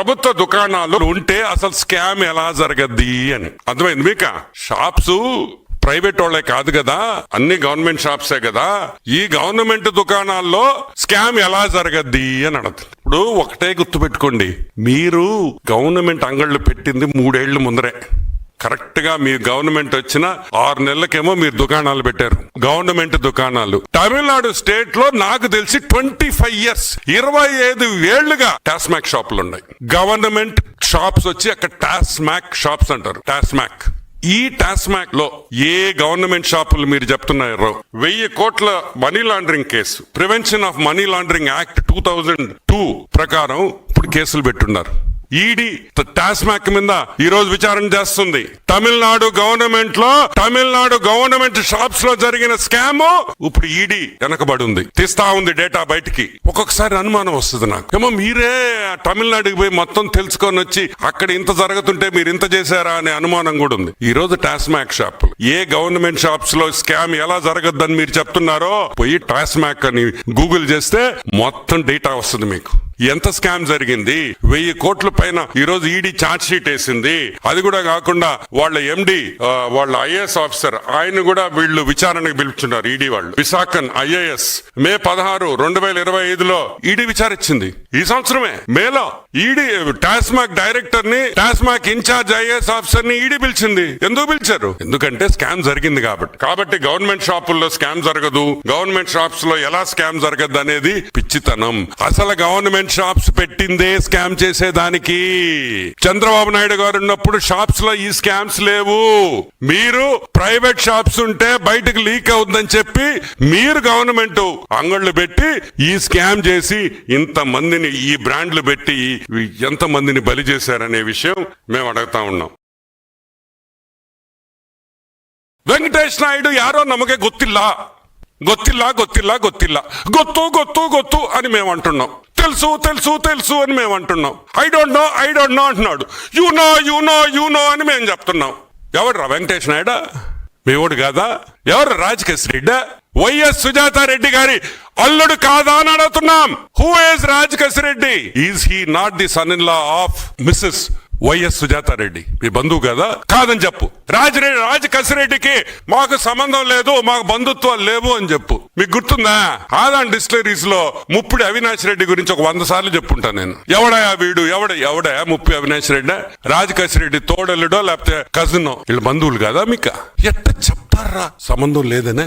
ప్రభుత్వ దుకాణాలు ఉంటే అసలు స్కామ్ ఎలా జరగద్ది అని. అర్థమైంది మీక? షాప్స్ ప్రైవేట్ వాళ్ళే కాదు కదా. అన్ని గవర్నమెంట్ షాప్సే కదా. ఈ గవర్నమెంట్ దుకాణాల్లో స్కామ్ ఎలా జరగద్ది అని అడుగుతుంది. ఇప్పుడు ఒకటే గుర్తుపెట్టుకోండి. మీరు గవర్నమెంట్ అంగళ్ళు పెట్టింది మూడేళ్ళ ముందరే. కరెక్ట్గా మీ గవర్నమెంట్ వచ్చిన ఆరు నెలలకేమో మీరు దుకాణాలు పెట్టారు. గవర్నమెంట్ దుకాణాలు. తమిళనాడు స్టేట్లో నాకు తెలిసి ట్వంటీ ఫైవ్ ఇయర్స్ ఇరవై ఐదు ఏళ్ళుగా టాస్మాక్ షాపులు ఉన్నాయి గవర్నమెంట్ షాప్స్ వచ్చి అక్కడ టాస్మాక్ షాప్స్ అంటారు టాస్మాక్. ఈ టాస్మాక్లో ఏ గవర్నమెంట్ షాపులు మీరు చెప్తున్నారో వెయ్యి కోట్ల money laundering case prevention of money laundering act two thousand two ప్రకారం ఇప్పుడు కేసులు పెట్టున్నారు. ఈడీ టాస్మాక్ మీద ఈ రోజు విచారణ చేస్తుంది. తమిళనాడు గవర్నమెంట్లో తమిళనాడు గవర్నమెంట్ షాప్స్లో జరిగిన స్కామ్ ఇప్పుడు ఈడీ వెనకబడి ఉంది తీస్తా ఉంది డేటా బయటికి. ఒక్కొక్కసారి అనుమానం వస్తుంది నాకు. ఏమో మీరే తమిళనాడుకి పోయి మొత్తం తెలుసుకొని వచ్చి అక్కడ ఇంత జరుగుతుంటే మీరు ఇంత చేశారా అనే అనుమానం కూడా ఉంది. ఈ రోజు టాస్మాక్ షాప్. ఏ గవర్నమెంట్ షాప్స్లో స్కామ్ ఎలా జరగద్దని మీరు చెప్తున్నారో పోయి టాస్మాక్ అని గూగుల్ చేస్తే మొత్తం డేటా వస్తుంది మీకు. ఎంత స్కామ్ జరిగింది? వెయ్యి కోట్ల పైన ఈ రోజు ఈడీ ఛార్జ్ షీట్ వేసింది. అది కూడా కాకుండా వాళ్ళ ఎండి వాళ్ళ ఐఏఎస్ ఆఫీసర్ ఆయన కూడా వీళ్ళు విచారణకు పిలుచున్నారు ఈడీ వాళ్ళు. విశాఖన్ ఐఏఎస్ మే పదహారు రెండు వేల ఇరవై ఐదులో ఈడీ విచారించింది ఈ సంవత్సరమే. మేలో ఈడీ టాస్మాక్ డైరెక్టర్ని టాస్మాక్ ఇన్ఛార్జ్ ఐఏఎస్ ఆఫీసర్ని ఈడీ పిలిచింది. ఎందుకు పిలిచారు? ఎందుకంటే స్కామ్ జరిగింది కాబట్టి. కాబట్టి గవర్నమెంట్ షాపుల్లో స్కామ్ జరగదు. గవర్నమెంట్ షాప్స్లో ఎలా స్కామ్ జరగదు అనేది పిచ్చితనం. అసలు గవర్నమెంట్ షాప్స్ పెట్టిందే స్కామ్ చేసేదానికి. చంద్రబాబు నాయుడు గారు ఉన్నప్పుడు షాప్స్లో ఈ స్కామ్స్ లేవు. మీరు ప్రైవేట్ షాప్స్ ఉంటే బయటకు లీక్ అవుతుందని చెప్పి మీరు గవర్నమెంట్ అంగళ్ళు పెట్టి ఈ స్కామ్ చేసి ఇంత మందిని ఈ బ్రాండ్లు పెట్టి ఎంత మందిని బలి చేశారనే విషయం మేము అడుగుతా ఉన్నాం ವೆಂಕಟೇಶ್ ನಾಯ್ಡು ಯಾರೋ ನಮಗೆ ಗೊತ್ತಿಲ್ಲ ಗೊತ್ತಿಲ್ಲ ಗೊತ್ತಿಲ್ಲ ಗೊತ್ತಿಲ್ಲ ಗೊತ್ತು ಗೊತ್ತು ಗೊತ್ತು అని మేము అంటున్నాం తెలుసు తెలుసు తెలుసు అని మేము అంటున్నాం I don't know I don't know అంటున్నాడు you know you know you know అని మేము చెప్తున్నాం ఎవడ్రా వెంకటేష్ నాయుడు మీ ఓడు కాదా ఎవరు రాజకేశ్ రెడ్డి వైఎస్ సుజాత రెడ్డి గారి అల్లుడు కాదా అని అడుగుతున్నాం. Who is Rajakesh Reddy? Is he not the son in law of Mrs YS Sujatha Reddy మీ బంధువు కదా? కాదని చెప్పు. రాజరెడ్డి రాజకసిరెడ్డికి మాకు సంబంధం లేదు మాకు బంధుత్వాలు లేవు అని చెప్పు. మీకు గుర్తుందా? ఆదాన్ డిస్టిలరీస్లో ముప్పుడు అవినాష్ రెడ్డి గురించి ఒక వంద సార్లు చెప్పుంటా నేను. ఎవడయా వీడు? ఎవడ ఎవడయా ముప్పి అవినాష్ రెడ్డి? రాజకసిరెడ్డి కసిరెడ్డి తోడల్లుడో లేకపోతే కజినో వీళ్ళు బంధువులు కదా మీకు? ఎట్ట చెప్తారా సంబంధం లేదనే?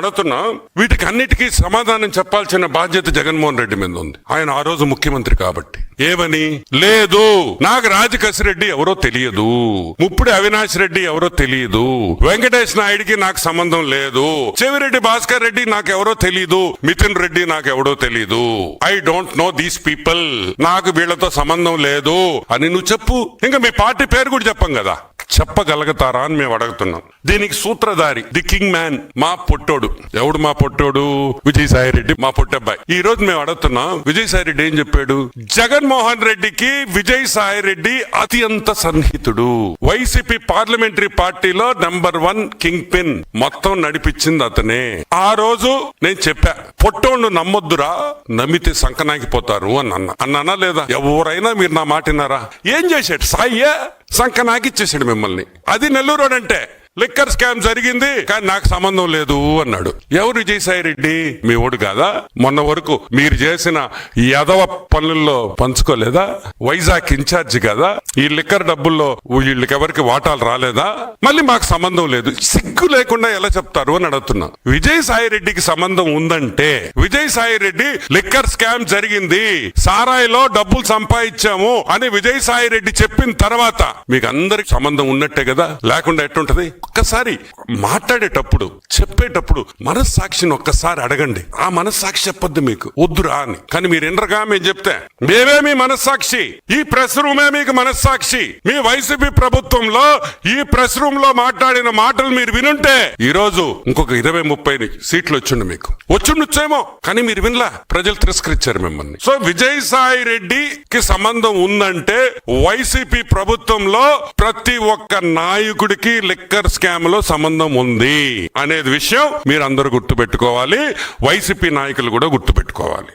అడుగుతున్నా. వీటికి అన్నిటికీ సమాధానం చెప్పాల్సిన బాధ్యత జగన్మోహన్ రెడ్డి మీద ఉంది. ఆయన ఆ రోజు ముఖ్యమంత్రి కాబట్టి. ఏమని? లేదు. నాకు రాజకసిరెడ్డి ఎవరో తెలియదు. ముప్పుడు అవినాష్ రెడ్డి ఎవరో తెలియదు. వెంకటేష్ నాయుడికి నాకు సంబంధం లేదు. చెవిరెడ్డి భాస్కర్ రెడ్డి నాకు ఎవరో తెలియదు మిథున్ రెడ్డి నాకు ఎవడో తెలియదు I don't know these people. నాకు వీళ్ళతో సంబంధం లేదు. అని నువ్వు చెప్పు. ఇంకా మీ పార్టీ పేరు కూడా చెప్పం కదా. చెప్పగలుగుతారా అని మేము అడుగుతున్నాం. దీనికి సూత్రధారి ది కింగ్ మ్యాన్ మా పొట్టోడు. ఎవడు మా పొట్టోడు? విజయసాయి రెడ్డి మా పొట్టబ్బాయి. ఈ రోజు మేము అడుగుతున్నాం విజయసాయి రెడ్డి ఏం చెప్పాడు? జగన్మోహన్ రెడ్డికి విజయసాయి రెడ్డి అత్యంత సన్నిహితుడు. వైసీపీ పార్లమెంటరీ పార్టీలో నెంబర్ వన్ కింగ్ పిన్ మొత్తం నడిపించింది అతనే. ఆ రోజు నేను చెప్పా పొట్టోళ్ళు నమ్మొద్దురా నమ్మితే సంకనాకిపోతారు అని అన్న. అన్నానా లేదా? ఎవరైనా మీరు నా మాటినారా ఏం చేశాడు? సాయ్యా సంక నాకిచ్చేసాడు మిమ్మల్ని. అది నెల్లూరు అంటే లిక్కర్ స్కామ్ జరిగింది కానీ నాకు సంబంధం లేదు అన్నాడు. ఎవరు విజయసాయి రెడ్డి? మీ ఓడు కాదా? మొన్న వరకు మీరు చేసిన యదవ పనుల్లో పంచుకోలేదా? వైజాగ్ ఇన్ఛార్జ్ కదా? ఈ లిక్కర్ డబ్బుల్లో వీళ్ళకి ఎవరికి వాటాలు రాలేదా? మళ్ళీ మాకు సంబంధం లేదు. సిగ్గు లేకుండా ఎలా చెప్తారు అని అడుగుతున్నా. విజయసాయి రెడ్డికి సంబంధం ఉందంటే విజయసాయి రెడ్డి లిక్కర్ స్కామ్ జరిగింది సారాయిలో డబ్బులు సంపాదించాము అని విజయసాయి రెడ్డి చెప్పిన తర్వాత మీకు అందరికి సంబంధం ఉన్నట్టే కదా? లేకుండా ఎట్టుంటది? ఒక్కసారి మాట్లాడేటప్పుడు చెప్పేటప్పుడు మనస్సాక్షిని ఒక్కసారి అడగండి. ఆ మనస్సాక్షి చెప్పొద్దు మీకు. వద్దురా అని. కానీ మీరు ఇండ్రగా మేము చెప్తే మేమే మీ మనస్సాక్షి. ఈ ప్రెస్ రూమే మీకు మనస్సాక్షి. మీ వైసీపీ ప్రభుత్వంలో ఈ ప్రెస్ రూమ్లో మాట్లాడిన మాటలు మీరు వినుంటే ఈ రోజు ఇంకొక ఇరవై ముప్పై సీట్లు వచ్చిండు మీకు. వచ్చిండొచ్చేమో కానీ మీరు వినలా. ప్రజలు తిరస్కరించారు మిమ్మల్ని. సో విజయసాయి రెడ్డికి సంబంధం ఉందంటే వైసీపీ ప్రభుత్వంలో ప్రతి ఒక్క నాయకుడికి లిక్కర్ స్కామ్లో సంబంధం ఉంది అనేది విషయం మీరు అందరూ గుర్తుపెట్టుకోవాలి. వైసీపీ నాయకులు కూడా గుర్తుపెట్టుకోవాలి.